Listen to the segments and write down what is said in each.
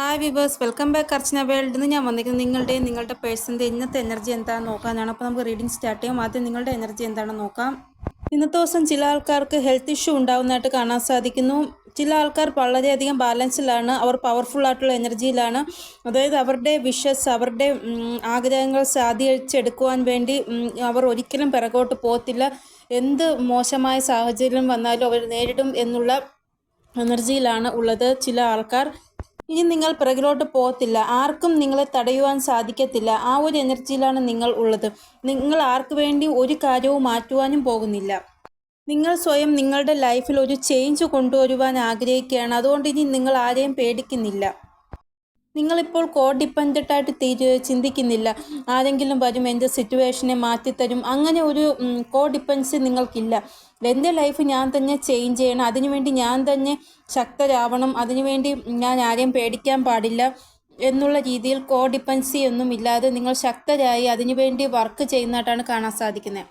Hi viewers welcome back Archana world നിന്ന് ഞാൻ വന്നിരിക്കുന്നത് നിങ്ങളുടെ നിങ്ങളുടെ പേഴ്സന്റെ ഇന്നത്തെ എനർജി എന്താണെന്ന് നോക്കാനാണ്. അപ്പോൾ നമുക്ക് റീഡിംഗ് സ്റ്റാർട്ട് ചെയ്യാം. ആദ്യം നിങ്ങളുടെ എനർജി എന്താണെന്ന് നോക്കാം. ഇന്നത്തെ ദിവസം ചില ആൾക്കാർക്ക് ഹെൽത്ത് ഇഷ്യൂ ഉണ്ടാകുന്നതായിട്ട് കാണാൻ സാധിക്കുന്നു. ചില ആൾക്കാർ വളരെയധികം ബാലൻസിലാണ് അവർ പവർഫുൾ ആയിട്ടുള്ള എനർജിയിലാണ് അതായത് അവരുടെ വിഷസ് അവരുടെ ആഗ്രഹങ്ങൾ സാധിച്ചെടുക്കുവാൻ വേണ്ടി അവർ ഒരിക്കലും പിറകോട്ട് പോകത്തില്ല. എന്ത് മോശമായ സാഹചര്യം വന്നാലും അവർ നേരിടും എന്നുള്ള എനർജിയിലാണ് ഉള്ളത് ചില ആൾക്കാർ. ഇനി നിങ്ങൾ പിറകിലോട്ട് പോകത്തില്ല. ആർക്കും നിങ്ങളെ തടയുവാൻ സാധിക്കത്തില്ല. ആ ഒരു എനർജിയിലാണ് നിങ്ങൾ ഉള്ളത്. നിങ്ങൾ ആർക്കു വേണ്ടി ഒരു കാര്യവും മാറ്റുവാനും പോകുന്നില്ല. നിങ്ങൾ സ്വയം നിങ്ങളുടെ ലൈഫിൽ ഒരു ചേഞ്ച് കൊണ്ടുവരുവാൻ ആഗ്രഹിക്കുകയാണ്. അതുകൊണ്ട് ഇനി നിങ്ങൾ ആരെയും പേടിക്കുന്നില്ല. നിങ്ങളിപ്പോൾ കോ ഡിപ്പെൻഡന്റ് ആയിട്ട് തീരു ചിന്തിക്കുന്നില്ല. ആരെങ്കിലും വരും എന്റെ സിറ്റുവേഷനെ മാറ്റിത്തരും. അങ്ങനെ ഒരു കോ ഡിപ്പെൻസി നിങ്ങൾക്കില്ല. എന്റെ ലൈഫ് ഞാൻ തന്നെ ചേഞ്ച് ചെയ്യണം. അതിനുവേണ്ടി ഞാൻ തന്നെ ശക്തരാവണം. അതിനുവേണ്ടി ഞാൻ ആരെയും പേടിക്കാൻ പാടില്ല എന്നുള്ള രീതിയിൽ കോ ഡിപ്പെൻസി ഒന്നും ഇല്ലാതെ നിങ്ങൾ ശക്തരായി അതിനുവേണ്ടി വർക്ക് ചെയ്യുന്നതായിട്ടാണ് കാണാൻ സാധിക്കുന്നത്.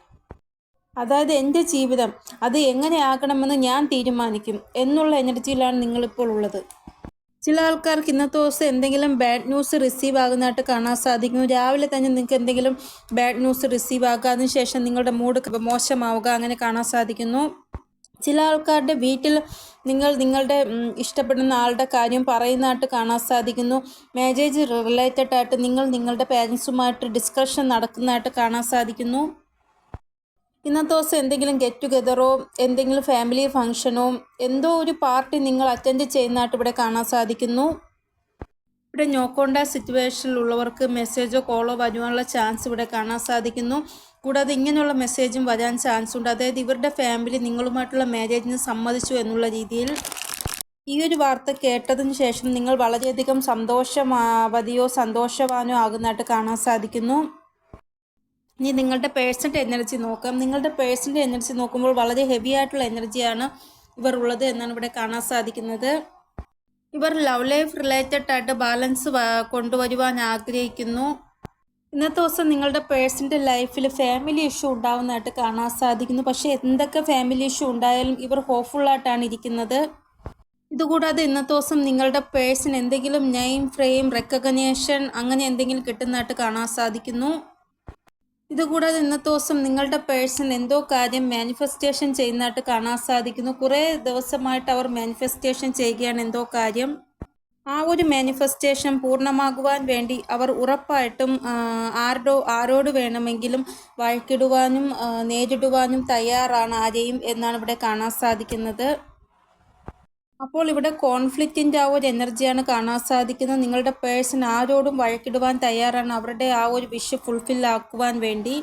അതായത് എന്റെ ജീവിതം അത് എങ്ങനെയാകണമെന്ന് ഞാൻ തീരുമാനിക്കും എന്നുള്ള എനർജിയിലാണ് നിങ്ങളിപ്പോൾ ഉള്ളത്. ചില ആൾക്കാർക്ക് ഇന്നത്തെ ദിവസം എന്തെങ്കിലും ബാഡ് ന്യൂസ് റിസീവ് ആകുന്നതായിട്ട് കാണാൻ സാധിക്കും രാവിലെ തന്നെ നിങ്ങൾക്ക് എന്തെങ്കിലും ബാഡ് ന്യൂസ് റിസീവ് ആകുക അതിനുശേഷം നിങ്ങളുടെ മൂഡ് മോശമാവുക അങ്ങനെ കാണാൻ സാധിക്കുന്നു. ചില ആൾക്കാരുടെ വീട്ടിൽ നിങ്ങൾ നിങ്ങളുടെ ഇഷ്ടപ്പെടുന്ന ആളുടെ കാര്യം പറയുന്നതായിട്ട് കാണാൻ സാധിക്കുന്നു. മാരേജ് റിലേറ്റഡ് ആയിട്ട് നിങ്ങൾ നിങ്ങളുടെ പേരൻസുമായിട്ട് ഡിസ്കഷൻ നടക്കുന്നതായിട്ട് കാണാൻ സാധിക്കുന്നു. ഇന്നത്തെ ദിവസം എന്തെങ്കിലും ഗെറ്റ് ടുഗെദറോ എന്തെങ്കിലും ഫാമിലി ഫംഗ്ഷനോ എന്തോ ഒരു പാർട്ടി നിങ്ങൾ അറ്റൻഡ് ചെയ്യുന്നതായിട്ട് ഇവിടെ കാണാൻ സാധിക്കുന്നു. ഇവിടെ നോക്കോണ്ട സിറ്റുവേഷനിലുള്ളവർക്ക് മെസ്സേജോ കോളോ വരുവാനുള്ള ചാൻസ് ഇവിടെ കാണാൻ സാധിക്കുന്നു. കൂടാതെ ഇങ്ങനെയുള്ള മെസ്സേജും വരാൻ ചാൻസ് ഉണ്ട്. അതായത് ഇവരുടെ ഫാമിലി നിങ്ങളുമായിട്ടുള്ള മാരേജിന് സമ്മതിച്ചു എന്നുള്ള രീതിയിൽ. ഈ ഒരു വാർത്ത കേട്ടതിന് ശേഷം നിങ്ങൾ വളരെയധികം സന്തോഷമാവതിയോ സന്തോഷവാനോ ആകുന്നതായിട്ട് കാണാൻ സാധിക്കുന്നു. ഇനി നിങ്ങളുടെ പേഴ്സന്റെ എനർജി നോക്കാം. നിങ്ങളുടെ പേഴ്സന്റെ എനർജി നോക്കുമ്പോൾ വളരെ ഹെവി ആയിട്ടുള്ള എനർജിയാണ് ഇവർ ഉള്ളത് എന്നാണ് ഇവിടെ കാണാൻ സാധിക്കുന്നത്. ഇവർ ലവ് ലൈഫ് റിലേറ്റഡ് ആയിട്ട് ബാലൻസ് കൊണ്ടുവരുവാൻ ആഗ്രഹിക്കുന്നു. ഇന്നത്തെ ദിവസം നിങ്ങളുടെ പേഴ്സന്റെ ലൈഫിൽ ഫാമിലി ഇഷ്യൂ ഉണ്ടാവുന്നതായിട്ട് കാണാൻ സാധിക്കുന്നു. പക്ഷേ എന്തൊക്കെ ഫാമിലി ഇഷ്യൂ ഉണ്ടായാലും ഇവർ ഹോപ്പ്ഫുള്ളായിട്ടാണ് ഇരിക്കുന്നത്. ഇതുകൂടാതെ ഇന്നത്തെ ദിവസം നിങ്ങളുടെ പേഴ്സൺ എന്തെങ്കിലും നെയിം ഫ്രെയിം റെക്കഗ്നേഷൻ അങ്ങനെ എന്തെങ്കിലും കിട്ടുന്നതായിട്ട് കാണാൻ സാധിക്കുന്നു. ഇതുകൂടാതെ ഇന്നത്തെ ദിവസം നിങ്ങളുടെ പേഴ്സൺ എന്തോ കാര്യം മാനിഫെസ്റ്റേഷൻ ചെയ്യുന്നതായിട്ട് കാണാൻ സാധിക്കുന്നു. കുറേ ദിവസമായിട്ട് അവർ മാനിഫെസ്റ്റേഷൻ ചെയ്യുകയാണ് എന്തോ കാര്യം. ആ ഒരു മാനിഫെസ്റ്റേഷൻ പൂർണമാകുവാൻ വേണ്ടി അവർ ഉറപ്പായിട്ടും ആരുടെ ആരോട് വേണമെങ്കിലും വഴക്കിടുവാനും നേരിടുവാനും തയ്യാറാണ് ആരെയും എന്നാണ് ഇവിടെ കാണാൻ സാധിക്കുന്നത്. അപ്പോൾ ഇവിടെ കോൺഫ്ലിക്റ്റിന്റെ ആ ഒരു എനർജിയാണ് കാണാൻ സാധിക്കുന്നത്. നിങ്ങളുടെ പേഴ്സൺ ആരോടും വഴക്കിടുവാൻ തയ്യാറാണ്. അവരുടെ ആ ഒരു വിഷ് ഫുൾഫിൽ ആക്കുവാൻ വേണ്ടി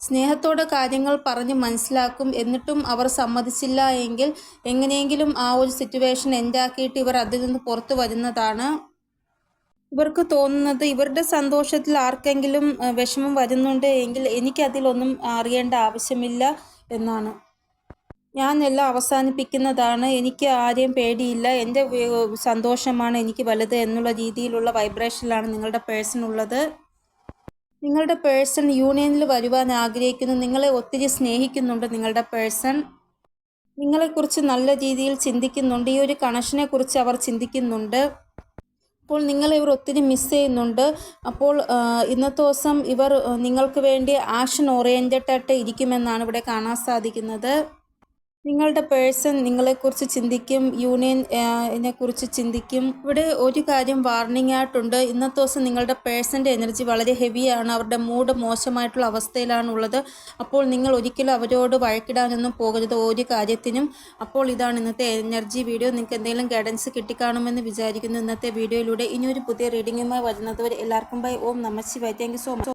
സ്നേഹത്തോടെ കാര്യങ്ങൾ പറഞ്ഞ് മനസ്സിലാക്കും. എന്നിട്ടും അവർ സമ്മതിച്ചില്ല എങ്കിൽ എങ്ങനെയെങ്കിലും ആ ഒരു സിറ്റുവേഷൻ എൻഡാക്കിയിട്ട് ഇവർ അതിൽ നിന്ന് പുറത്തു വരുന്നതാണ്. ഇവർക്ക് തോന്നുന്നത് ഇവരുടെ സന്തോഷത്തിൽ ആർക്കെങ്കിലും വിഷമം വരുന്നുണ്ട് എങ്കിൽ എനിക്കതിലൊന്നും അറിയേണ്ട ആവശ്യമില്ല എന്നാണ്. ഞാൻ എല്ലാം അവസാനിപ്പിക്കുന്നതാണ്. എനിക്ക് ആരെയും പേടിയില്ല. എന്റെ സന്തോഷമാണ് എനിക്ക് വലുത് എന്നുള്ള രീതിയിലുള്ള വൈബ്രേഷനിലാണ് നിങ്ങളുടെ പേഴ്സൺ ഉള്ളത്. നിങ്ങളുടെ പേഴ്സൺ യൂണിയനിൽ വരുവാൻ ആഗ്രഹിക്കുന്നു. നിങ്ങളെ ഒത്തിരി സ്നേഹിക്കുന്നുണ്ട് നിങ്ങളുടെ പേഴ്സൺ. നിങ്ങളെക്കുറിച്ച് നല്ല രീതിയിൽ ചിന്തിക്കുന്നുണ്ട്. ഈ ഒരു കണക്ഷനെക്കുറിച്ച് അവർ ചിന്തിക്കുന്നുണ്ട്. അപ്പോൾ നിങ്ങളെ ഇവർ ഒത്തിരി മിസ് ചെയ്യുന്നുണ്ട്. അപ്പോൾ ഇന്നത്തെ ദിവസം ഇവർ നിങ്ങൾക്ക് വേണ്ടി ആക്ഷൻ ഓറിയന്റഡ് ആയിട്ട് ഇരിക്കുമെന്നാണ് ഇവിടെ കാണാൻ സാധിക്കുന്നത്. നിങ്ങളുടെ പേഴ്സൺ നിങ്ങളെക്കുറിച്ച് ചിന്തിക്കും യൂണിയൻ കുറിച്ച് ചിന്തിക്കും. ഇവിടെ ഒരു കാര്യം വാർണിംഗ് ആയിട്ടുണ്ട്. ഇന്നത്തെ ദിവസം നിങ്ങളുടെ പേഴ്സന്റെ എനർജി വളരെ ഹെവിയാണ് അവരുടെ മൂഡ് മോശമായിട്ടുള്ള അവസ്ഥയിലാണ് ഉള്ളത്. അപ്പോൾ നിങ്ങൾ ഒരിക്കലും അവരോട് വഴക്കിടാനൊന്നും പോകരുത്. ഒരു കാര്യത്തിനും അപ്പോൾ ഇതാണ് ഇന്നത്തെ എനർജി വീഡിയോ നിങ്ങൾക്ക് എന്തെങ്കിലും ഗൈഡൻസ് കിട്ടിക്കാണുമെന്ന് വിചാരിക്കുന്നു. ഇന്നത്തെ വീഡിയോയിലൂടെ ഒരു പുതിയ റീഡിങ്ങുമായി വരുന്നതുവരെ എല്ലാവർക്കും ബൈ ഓം നമ ശിവായ. Thank so much